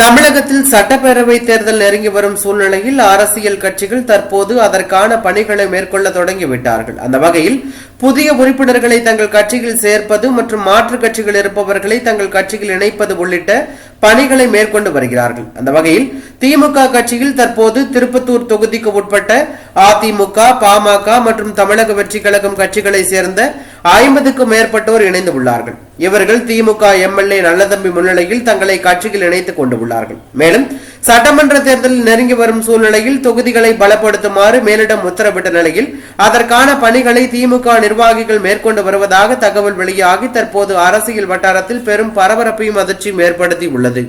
தமிழகத்தில் சட்டப்பேரவை தேர்தல் நெருங்கி வரும் சூழ்நிலையில் அரசியல் கட்சிகள் தற்போது அதற்கான பணிகளை மேற்கொள்ள தொடங்கிவிட்டார்கள். அந்த வகையில் புதிய உறுப்பினர்களை தங்கள் கட்சியில் சேர்ப்பது மற்றும் மாற்று கட்சிகள் இருப்பவர்களை தங்கள் கட்சியில் இணைப்பது உள்ளிட்ட பணிகளை மேற்கொண்டு வருகிறார்கள். அந்த வகையில் திமுக கட்சியில் தற்போது திருப்பத்தூர் தொகுதிக்கு உட்பட்ட அதிமுக பாமக மற்றும் தமிழக வெற்றி கழகம் கட்சிகளை சேர்ந்த ஐம்பதுக்கும் மேற்பட்டோர் இணைந்து உள்ளார்கள். இவர்கள் திமுக எம்எல்ஏ நல்லதம்பி முன்னிலையில் தங்களை கட்சியில் இணைத்துக் கொண்டு உள்ளார்கள். மேலும் சட்டமன்ற தேர்தல் நெருங்கி வரும் சூழ்நிலையில் தொகுதிகளை பலப்படுத்துமாறு மேலிடம் உத்தரவிட்ட நிலையில் அதற்கான பணிகளை திமுக நிர்வாகிகள் மேற்கொண்டு வருவதாக தகவல் வெளியாகி தற்போது அரசியல் வட்டாரத்தில் பெரும் பரபரப்பையும் அதிர்ச்சியும் ஏற்படுத்தி உள்ளது